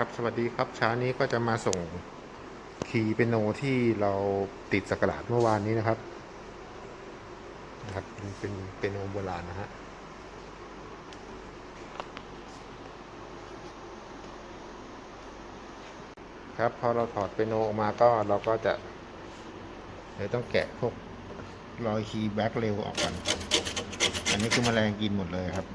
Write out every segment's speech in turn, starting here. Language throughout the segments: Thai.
ครับ สวัสดีครับเช้านี้ก็จะมาส่งคีย์เปียโนที่เราติดสกราดเมื่อวานนี้นะครับนะครับเป็นเป็นเปียโนโบราณนะฮะครับพอเราถอดเปียโนออกมาก็เราก็จะเดี๋ยวต้องแกะพวกรอยคีย์แบ็กเร็วออกก่อนอันนี้คือแมลงกินหมดเลยครับ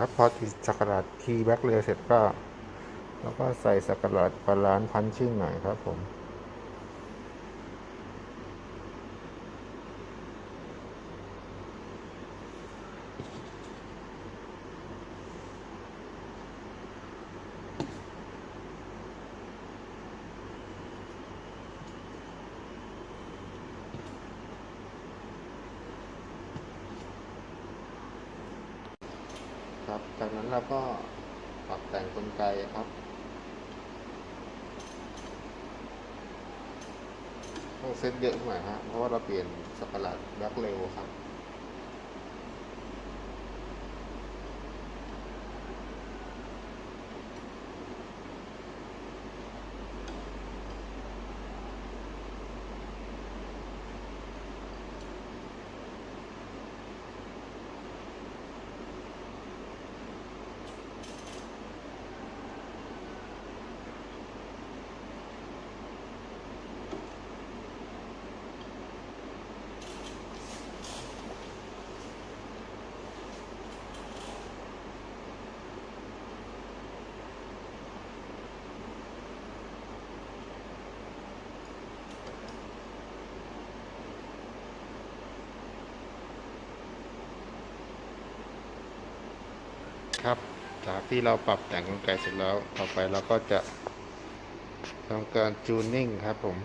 ครับ พอติดสักราดคีย์แบ็กเรือเสร็จก็ แล้วก็ใส่สักราดบาลานซ์พันชิ่งหน่อยครับผม ครับ จากนั้นเราก็ปรับแต่งกลไกครับต้องเซตเยอะหน่อยฮะเพราะว่าเราเปลี่ยนสกลัดแบ็คเร็วครับ ครับ จากที่เราปรับแต่งกลไกเสร็จแล้ว ต่อไปเราก็จะทำการจูนนิ่งครับผม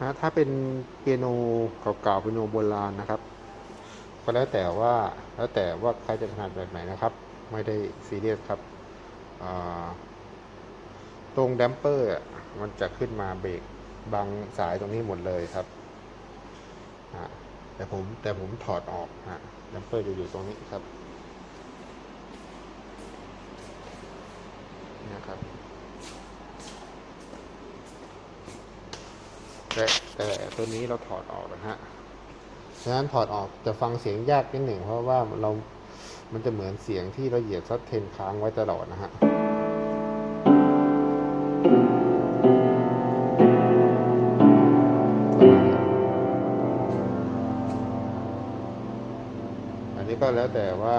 นะถ้าเป็นเปียโนเก่าๆเปียโนโบราณนะครับ ก็แล้วแต่ว่าแล้วแต่ว่าใครจะถนัดแบบไหนนะครับ ไม่ได้ซีเรียสครับตรงแดมเปอร์มันจะขึ้นมาเบรกบังสายตรงนี้หมดเลยครับ แต่ผมแต่ผมถอดออกฮะดัมเปอร์จะอยู่ตรงนี้ครับนะครับแต่แต่ตัวนี้เราถอดออกนะฮะฉะนั้นถอดออกจะฟังเสียงยากนิดหนึ่งเพราะว่าเรา มันจะเหมือนเสียงที่เราเหยียบซัดเทนค้างไว้ตลอดนะฮะ แล้วแต่ว่า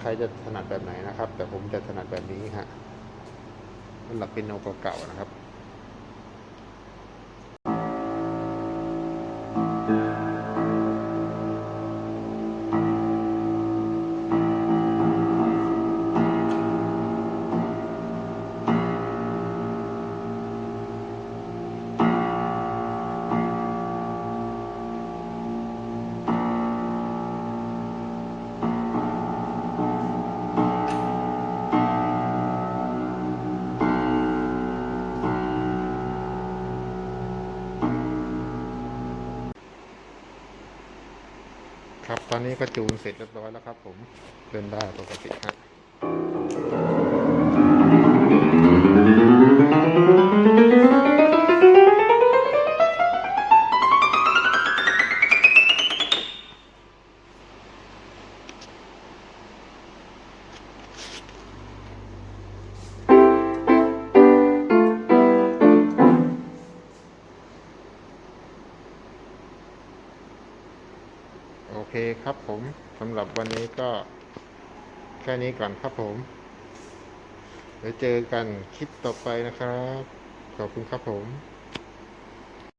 ใครจะถนัดแบบไหนนะครับ แต่ผมจะถนัดแบบนี้ฮะสำหรับเป็นโนเก่าๆนะครับ ครับ ตอนนี้ก็จูนเสร็จเรียบร้อยแล้วครับ ผมเดินได้ปกติครับ ครับผมสำหรับวันนี้ก็แค่นี้ก่อนครับผมเดี๋ยวเจอกันคลิปต่อไปนะครับ ขอบคุณครับผม